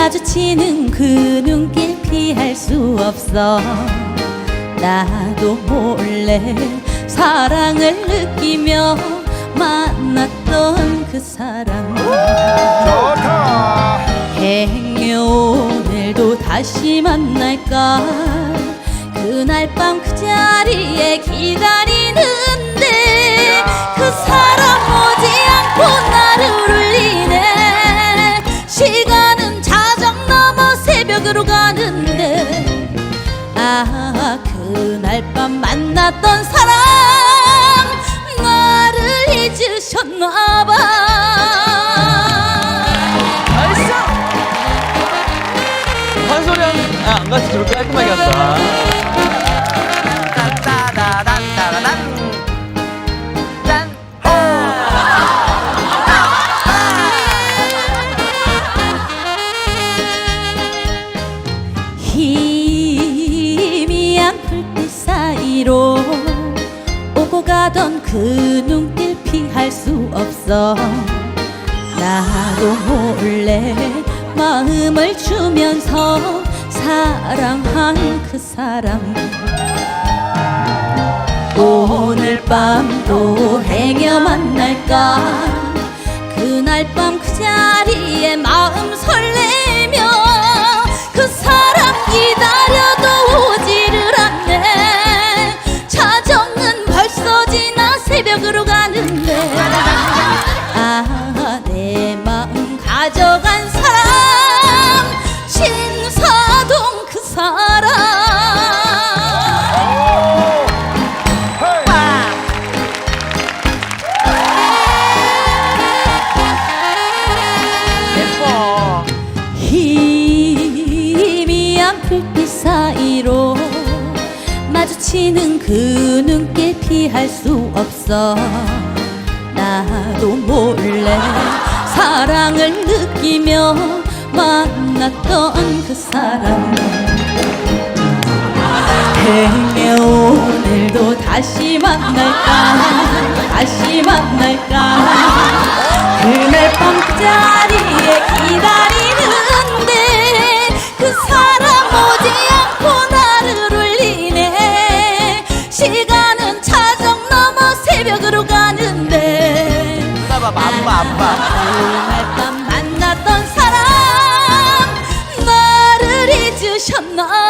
마주치는 그 눈길 피할 수 없어. 나도 몰래 사랑을 느끼며 만났던 그 사람. 좋다. 행여 오늘도 다시 만날까? 그날 밤 그 자리에 기다 가는데 아 그날 밤 만났던 사람 나를 잊으셨나봐 나이스! 한 소리 하면 아, 안 같이 저렇게 깔끔하게 가던 그 눈길 피할 수 없어. 나도 몰래 마음을 주면서 사랑한 그 사람. 오늘 밤도 행여 만날까? 그날 밤 그 자리에 마음 설레 새벽으로 가는데. 아 내 마음 가져간 사람 신사동 그 사람. 예뻐. 희미한 불빛 사이로 마주치는 그 눈길 피할 수 없어 나도 몰래 사랑을 느끼며 만났던 그 사람. 행여 오늘도 다시 만날까? 다시 만날까? 그날 밤그 자리에 기다리는데 그 사람 잊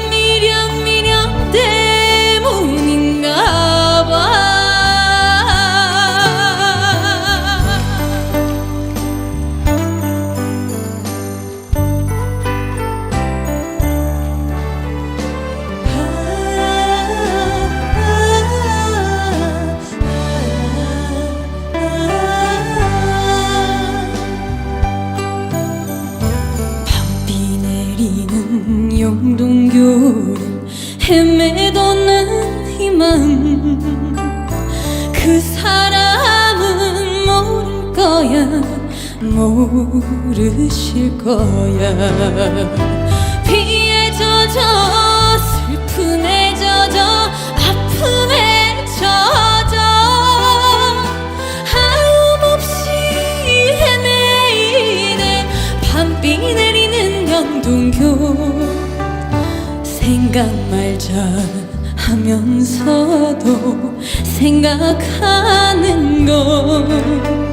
헤매도는 이 마음 그 사람은 모를 거야. 모르실 거야. 피에 젖어 슬픔에 젖어 아픔에 젖어. 하염없이 헤매이네. 밤비 내리는 영동 생각 말자 하면서도 생각하는 것